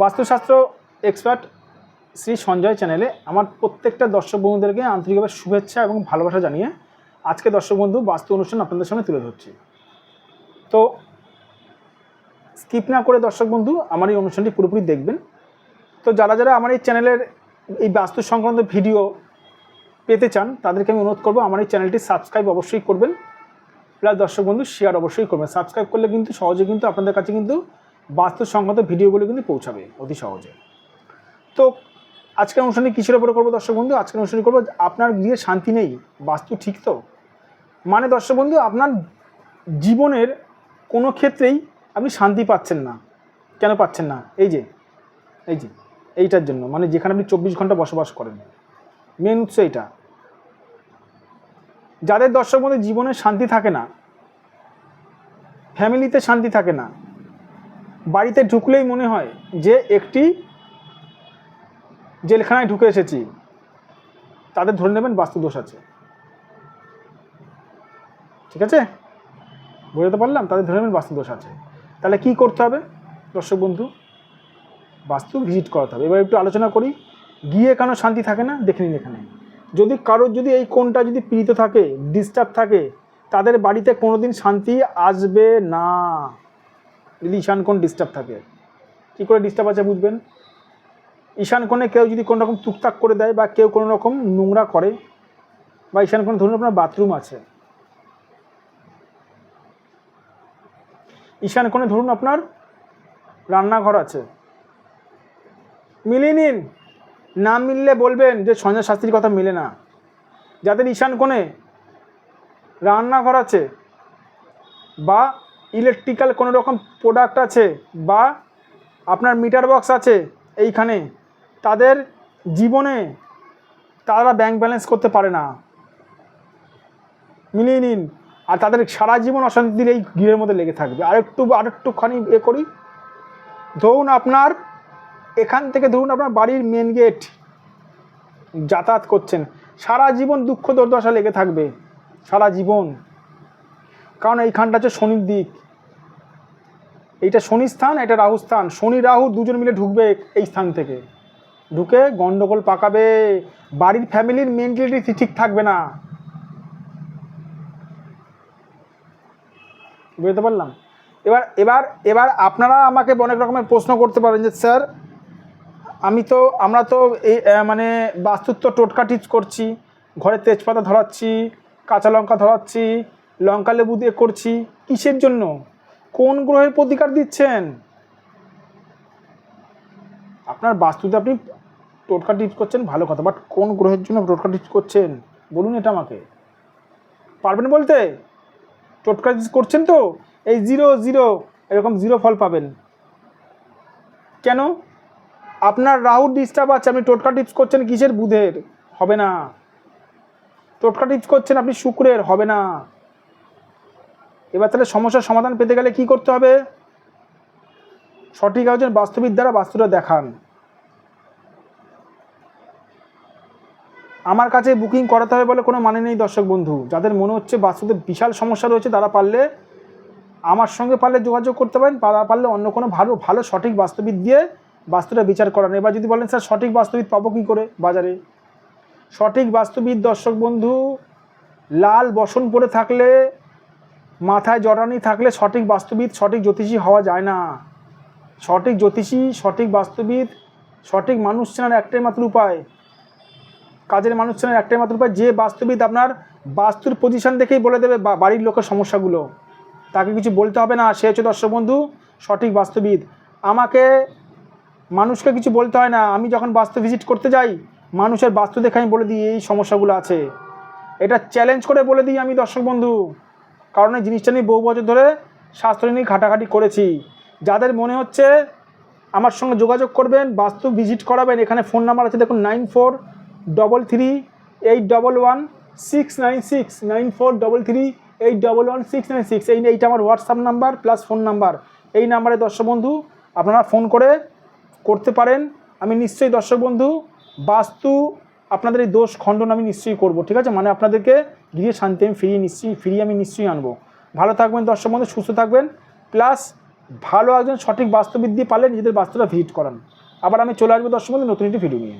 বাস্তুশাস্ত্র এক্সপার্ট শ্রী সঞ্জয় চ্যানেলে আমার প্রত্যেকটা দর্শক বন্ধুদেরকে আন্তরিকভাবে শুভেচ্ছা এবং ভালোবাসা জানিয়ে আজকে দর্শক বন্ধু বাস্তু অনুষ্ঠান আপনাদের সামনে তুলে ধরছি। তো স্কিপ না করে দর্শক বন্ধু, আমার এই অনুষ্ঠানটি পুরোপুরি দেখবেন। তো যারা যারা আমার এই চ্যানেলের এই বাস্তু সংক্রান্ত ভিডিও পেতে চান, তাদেরকে আমি অনুরোধ করব আমার এই চ্যানেলটি সাবস্ক্রাইব অবশ্যই করবেন। প্লাস দর্শক বন্ধু শেয়ার অবশ্যই করবেন। সাবস্ক্রাইব করলে কিন্তু সহজে কিন্তু আপনাদের কাছে কিন্তু বাস্তু ভিডিওগুলো কিন্তু পৌঁছাবে অতি সহজে। তো আজকের অনুষ্ঠানে কিসের উপরে করব দর্শক বন্ধু? আজকের অনুষ্ঠানে করব আপনার গৃহে শান্তি নেই, বাস্তু ঠিক তো? মানে দর্শক বন্ধু, আপনার জীবনের কোনো ক্ষেত্রেই আপনি শান্তি পাচ্ছেন না। কেন পাচ্ছেন না? এই যে এই যে, এইটার জন্য। মানে যেখানে আপনি চব্বিশ ঘণ্টা বসবাস করেন। মেন উৎস এটা যাদের দর্শক বন্ধু জীবনে শান্তি থাকে না, ফ্যামিলিতে শান্তি থাকে না বাড়িতে ঢুকলেই মনে হয় যে একটি জেলখানায় ঢুকে এসেছি। তাদের ধরে নেবেন বাস্তুদোষ আছে। ঠিক আছে? বুঝতে পারলাম? তাদের ধরে নেবেন বাস্তুদোষ আছে। তাহলে কি করতে হবে? দর্শক বন্ধু, বাস্তু ভিজিট করাতে হবে। এবার একটু আলোচনা করি। গিয়ে কেন শান্তি থাকে না? দেখে নিন এখানে। যদি কারোর যদি এই কোনটা যদি পীড়িত থাকে ডিস্টার্ব থাকে, তাদের বাড়িতে কোনোদিন শান্তি আসবে না। ঈশান কোণ ডিস্টার্ব থাকে? কী করে ডিস্টার্ব আছে বুঝবেন? কোণে কেউ যদি কোনো রকম টুকটাক করে দেয় বা কেউ কোনো রকম নোংরা করে, বা কোণে ধরুন আপনার বাথরুম আছে। কোণে ধরুন আপনার রান্নাঘর আছে। মিলিয়ে নিন। না মিললে বলবেন যে সঞ্জয় শাস্ত্রীর কথা মিলে না। যাদের কোণে রান্নাঘর আছে, বা ইলেকট্রিক্যাল কোনো রকম প্রোডাক্ট আছে বা আপনার মিটার বক্স আছে এইখানে, তাদের জীবনে তারা ব্যাংক ব্যালেন্স করতে পারে না। মিলিয়ে নিন, আর তাদের সারা জীবন অশান্তির এই গৃহের মধ্যে লেগে থাকবে। আরেকটু আরেকটুখানি এ করি। ধরুন আপনার, এখান থেকে ধরুন আপনার বাড়ির মেন গেট যাতায়াত করছেন, সারা জীবন দুঃখ দুর্দশা লেগে থাকবে, সারা জীবন। কারণ এইখানটা হচ্ছে শনির দিক। এইটা শনি স্থান, এটা রাহু স্থান। শনি, রাহু দুজন মিলে ঢুকবে এই স্থান থেকে। ঢুকে গন্ডগোল পাকাবে, বাড়ির ফ্যামিলির মেন্টালিটি ঠিক থাকবে না। বুঝতে পারলাম? এবার এবার এবার আপনারা আমাকে অনেক রকমের প্রশ্ন করতে পারেন যে, স্যার, আমি তো, আমরা তো এই মানে বাস্তুত্ব টোটকা টিচ করছি, ঘরে তেজপাতা ধরাচ্ছি, কাঁচা লঙ্কা ধরাচ্ছি, লঙ্কা লেবু দিয়ে করছি, কিসের জন্য? কোন গ্রহের প্রতিকার দিচ্ছেন? আপনার বাস্তুতে আপনি টোটকা টিপস করছেন, ভালো কথা বাট কোন গ্রহের জন্য টোটকা টিচ করছেন? বলুন এটা আমাকে। পারবেন বলতে? টোটকা করছেন তো? এই জিরো জিরো, এরকম জিরো ফল পাবেন। কেন? আপনার রাহুর ডিস্টার্ব আছে, আপনি টোটকা টিপস করছেন কিসের বুধের? হবে না। টোটকা টিপস করছেন আপনি শুক্রের, হবে না। এবার তাহলে সমস্যার সমাধান পেতে গেলে কি করতে হবে? সঠিক একজন বাস্তবিক দ্বারা বাস্তুটা দেখান। আমার কাছে বুকিং করাতে হবে বলে কোনো মানে নেই দর্শক বন্ধু। যাদের মনে হচ্ছে বাস্তুতে বিশাল সমস্যা রয়েছে, তারা পারলে আমার সঙ্গে পারলে যোগাযোগ করতে পারেন তারা পারলে অন্য কোনো ভালো ভালো সঠিক বাস্তবিক দিয়ে বাস্তুটা বিচার করান। এবার যদি বলেন, স্যার, সঠিক বাস্তবিক পাবো কী করে বাজারে? সঠিক বাস্তবিক দর্শক বন্ধু, লাল বসন পরে থাকলে মাথায় জটানি থাকলে সঠিক বাস্তবিদ, সঠিক জ্যোতিষী হওয়া যায় না। সঠিক জ্যোতিষী, সঠিক বাস্তবিদ, সঠিক মানুষ চেনার একটাই মাত্র উপায়। কাজের মানুষ চেনার একটাই মাত্র উপায়। যে বাস্তবিদ আপনার বাস্তুর পজিশন দেখেই বলে দেবে বাড়ির লোকের সমস্যাগুলো। তাকে কিছু বলতে হবে না। সে হচ্ছে দর্শক বন্ধু, সঠিক বাস্তবিদ। আমাকে মানুষকে কিছু বলতে হয় না। আমি যখন বাস্তু ভিজিট করতে যাই, মানুষের বাস্তু দেখে আমি বলে দিই, এই সমস্যাগুলো আছে। এটা চ্যালেঞ্জ করে বলে দিই আমি দর্শক বন্ধু। কারণ এই জিনিসটা নিয়ে বহু বছর ধরে স্বাস্থ্য নিয়ে ঘাটাঘাটি করেছি। যাদের মনে হচ্ছে আমার সঙ্গে যোগাযোগ করবেন, বাস্তু ভিজিট করাবেন, এখানে ফোন নাম্বার আছে দেখুন nine four, double three, eight double one, six nine six, nine four, double three, eight double one, six nine six. এই এইটা আমার WhatsApp number plus phone number. এই নাম্বারে দর্শক বন্ধু, আপনারা ফোন করে করতে পারেন। আমি নিশ্চয়ই দর্শক বন্ধু, বাস্তু আপনাদের এই দোষ খণ্ডন আমি নিশ্চয়ই করব, ঠিক আছে? মানে আপনাদেরকে গৃহে শান্তি আমি ফিরিয়ে নিশ্চয়ই, ফিরিয়ে আমি নিশ্চয়ই আনব। ভালো থাকবেন দর্শক বন্ধু, সুস্থ থাকবেন। প্লাস ভালো একজন সঠিক বাস্তুবিদ্যি পালে নিজেদের বাস্তবটা ভিজিট করান। আবার আমি চলে আসব দর্শক বন্ধু, নতুন একটি ভিডিও নিয়ে।